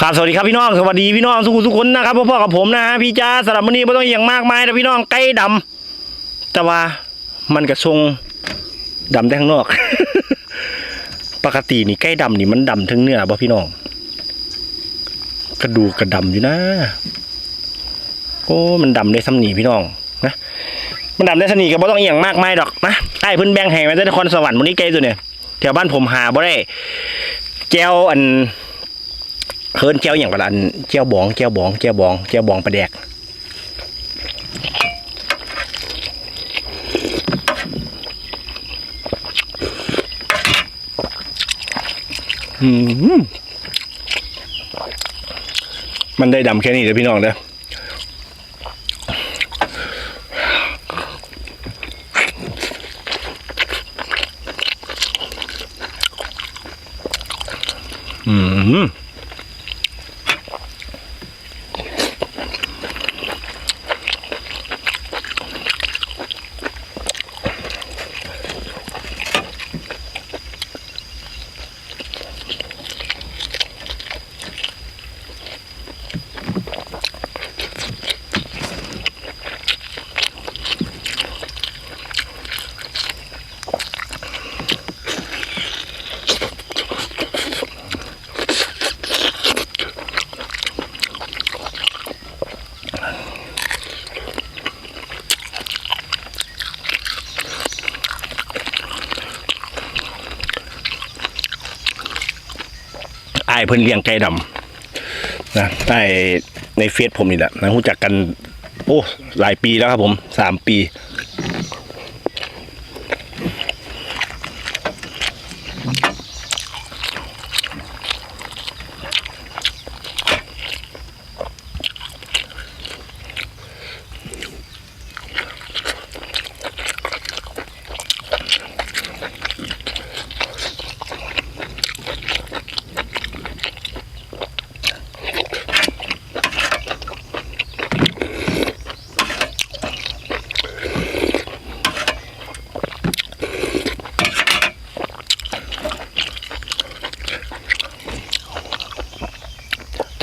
ครับสวัสดีครับพี่น้องสวัสดีพี่น้องทุกคนทุกคนนะครับพ่อๆกับผมนะฮะพี่จ้าสำหรับวันนี้ไม่ต้องอหย่างมากมายนะพี่น้องไก่ดำแต่ว่ามันกระทรงดำได้ข้างนอก ปกตินี่ไก่ดำนี่มันดำทั้งเนื้อป่ะพี่น้อง กระดูกกระดำอยู่นะโอ้มันดำได้ซ้ำหนีพี่น้องนะมันดำได้สนีกับไม่ต้องเอหย่างมากมายดอกนะไอ้พิ่นแบงให้มาจากนครสวรรค์วันนี้ไก่ตัวเนี่ยแถวบ้านผมหาบ่ได้แก้วอัน เฮิร์นเจ้าอย่างกระดันเจ้าบองเจ้าบองเจ้าบองเจ้าบองประแดกอืมมันได้ดำแค่นี้เลยพี่น้องเด้ออืม อายเพิ่นเลี้ยงไก่ดำนะใต้ในเฟซผมนี่แหละนะรู้จักกัน โอ้หลายปีแล้วครับผมสามปี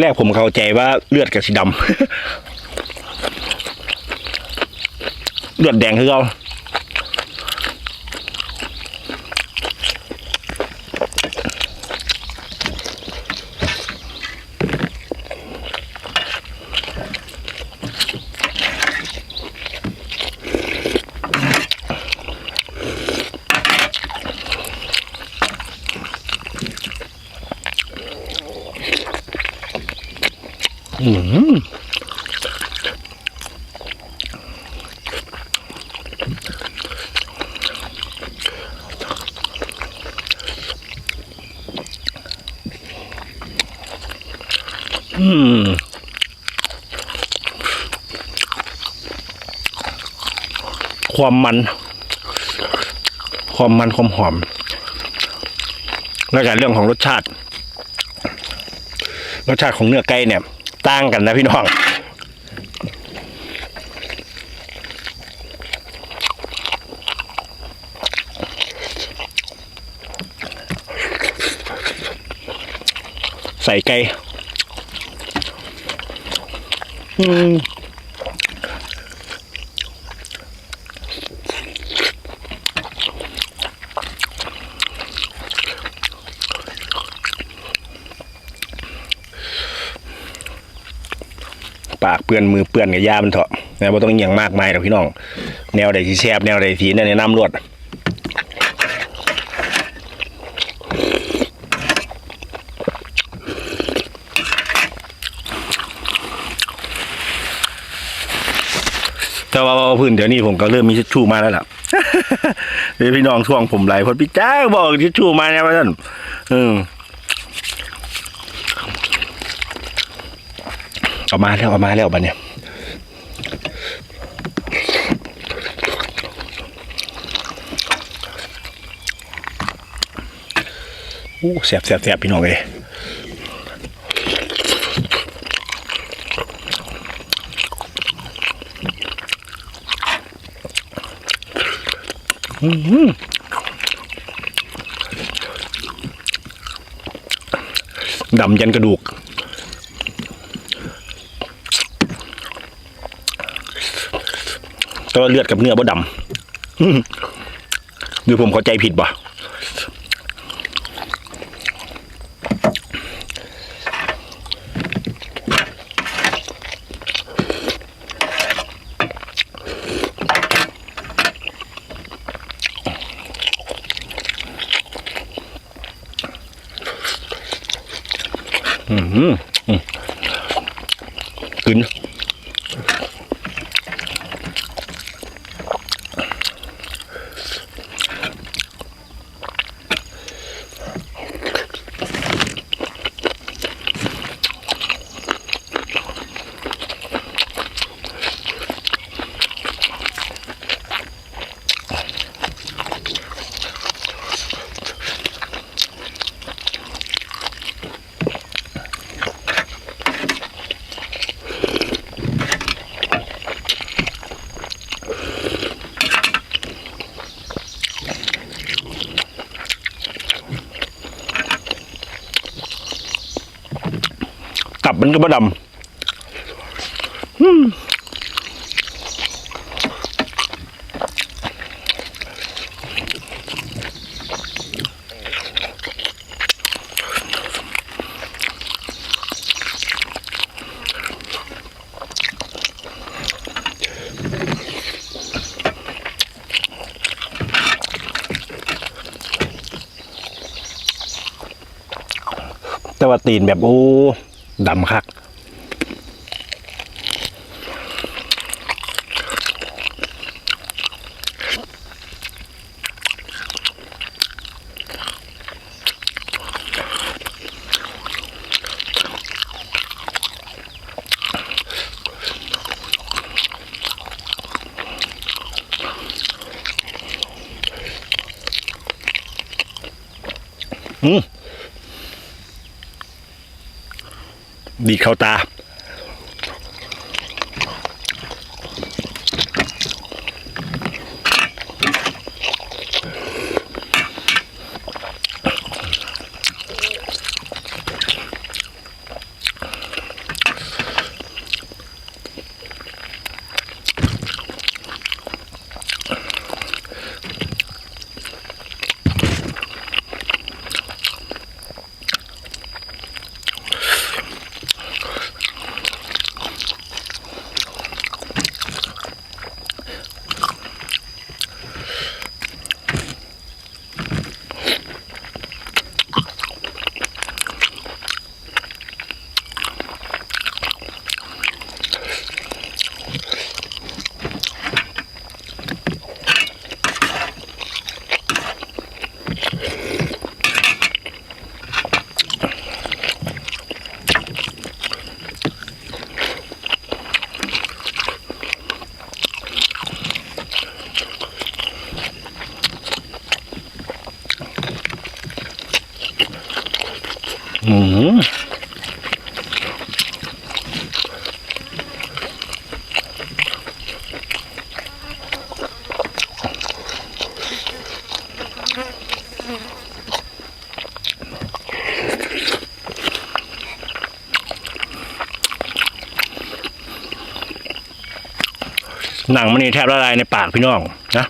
ที่แรกผมเข้าใจว่าเลือดกับสีดำ เลือดแดงคือเรา อืมอืมความมัน ความมันความหอม แล้วก็เรื่องของรสชาติ รสชาติของเนื้อไก่เนี่ย ต่างกันนะพี่น้องใส่ไก่ ปากเปื้อนมือเปื้อนกับยามันเถอะนะว่าต้องอหย่างมากมายหรอกพี่น้อง แนวใดที่แซบแนวใดที่นี่ยแนะนำรวดแต่ว่าพื้นเดี๋ยวนี้ผมก็เริ่มมีทิชชู่มาแล้วล่ะเดี๋ยวพี่น้องท่วงผมไหลพอพี่จ้าบอกทิชชู่มาเนี่ยว่าท่านเออ เอามาแล้วเอามาแล้วบัดเนี่ยอู้แสบแสบแสบพี่น้องเลยดำยันกระดูก แต่ ว่าเลือดกับเนื้อบ่ดำหรือผมเข้าใจผิดบ่อืมอืมกิน มันก็บ่ดำอืมแต่ว่าตีนแบบโอ้ ดำค่ะ ดีเข้าตา อืม หนังมันนี่แทบละลายในปากพี่น้องนะ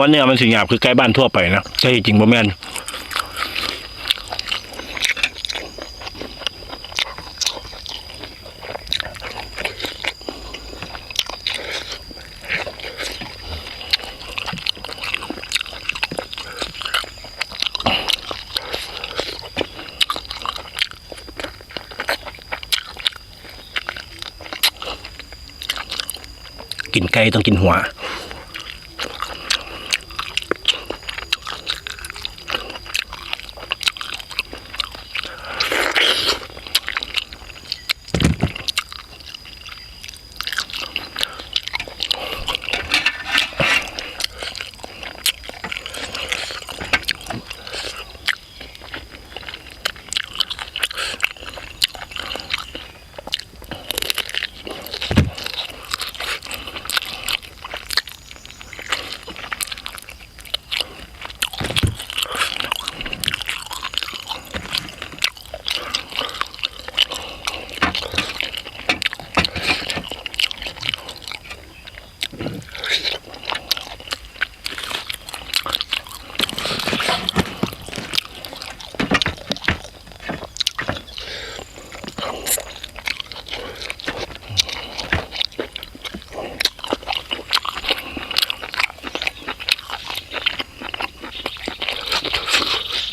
ว่าเนี่ยมันสิหยาบคือใกล้บ้านทั่วไปนะใช่จริงบ่แม่นกินไก่ต้องกินหัว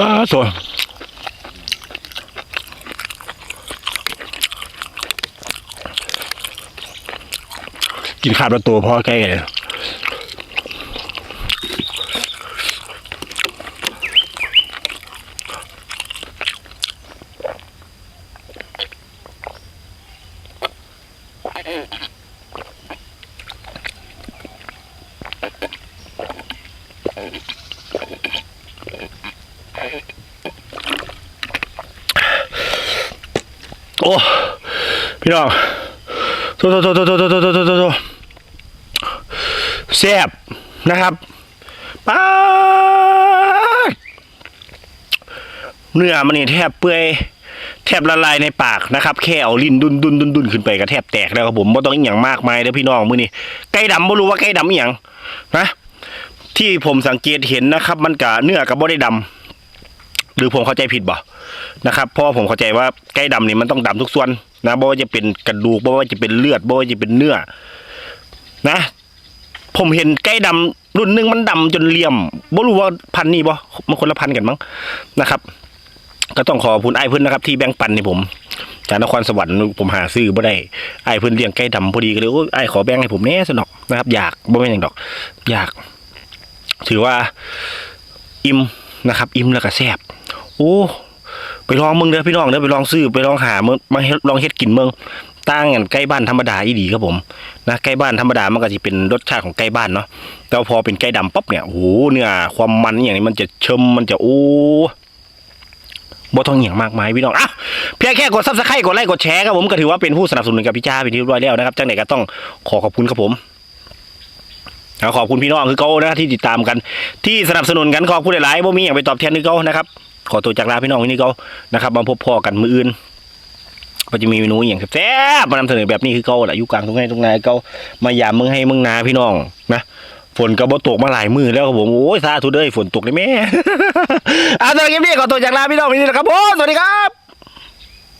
บ้าสวยกินขาดประตูพ่อใกล้เลย โอ้ พี่น้องโทษโทษโทษโทษโทษโทษโทษโทษโทษแซ่บนะครับป๊าเนื้อมันนี่แทบเปื่อยแทบละลายในปากนะครับ แค่เอาลิ้นดุนดุนดุนดุนขึ้นไปก็แทบแตกแล้วครับผมไม่ต้องอหย่างมากมายเด้อพี่น้องมือนี้ไก่ดำไม่รู้ว่าไก่ดำอหย่งนะที่ผมสังเกตเห็นนะครับ มันกับเนื้อกับบ่ได้ดำ หรือผมเข้าใจผิดบ่นะครับเพราะว่าผมเข้าใจว่าไก่ดำนี่มันต้องดำทุกส่วนนะบ่ว่าจะเป็นกระดูกบ่ว่าจะเป็นเลือดบ่ว่าจะเป็นเนื้อ นะ ผมเห็นไก่ดำรุ่นหนึ่งมันดำจนเหลี่ยมบ่รู้ว่าพันนี่บ่มันคนละพันกันมั้งนะครับ ก็ต้องขอบคุณไอ้เพิ่นนะครับ ที่แบ่งปันให้ผมจากนครสวรรค์ผมหาซื้อบ่ได้ไอ้เพิ่นเลี้ยงไก่ดำพอดีก็เลยไอ้ขอแบ่งให้ผมแน่สนอกนะครับ อยากบ่แม่นหยังดอก อยาก ถือว่า อิ่มนะครับ อิ่มแล้วก็แซ่บ โอ้ไปลองมึงเด้อพี่น้องเด้อไปลองซื้อไปลองหามึงมาลองเฮ็ดกินมึงต่างกันใกล้บ้านธรรมดาอีดีครับผมนะใกล้บ้านธรรมดามันก็จะเป็นรสชาติของใกล้บ้านเนาะแต่พอเป็นไก่ดำปั๊บเนี่ยโอ้โหเนื้อความมันอย่างนี้มันจะเชมมันจะโอ้บ่ต้องอหย่างมากมายพี่น้องอะเพียงแค่กดซับสไครต์กดไลค์กดแชร์ครับผมก็ถือว่าเป็นผู้สนับสนุนกับพี่จ้าเป็นที่เรียบร้อยแล้วนะครับจังไหนก็ต้องขอขอบคุณครับผมเอขอบคุณพี่น้องคือเขานะที่ติดตามกัน ที่สนับสนุนกันขอบคุณหลายๆบ่มีอย่างไปตอบแทนคือเขานะครับ ขอตัวจากลาพี่น้องที่นี่เขานะครับมาพบพ่อกันมืออื่นก็จะมีเมนูอย่างแซ่บมานำเสนอแบบนี้คือเขาแหละอยู่กลางตรงไหนตรงไหนเขามายามมึงให้มึงนาพี่น้องนะฝนก็บ่ตกมาหลายมือแล้วครับผมโอ้ยซาทุเด้ยฝนตกเลยแม่อาสำหรับคลิปนี้ขอตัวจากลาพี่น้องที่นี่นะครับผมสวัสดีครับ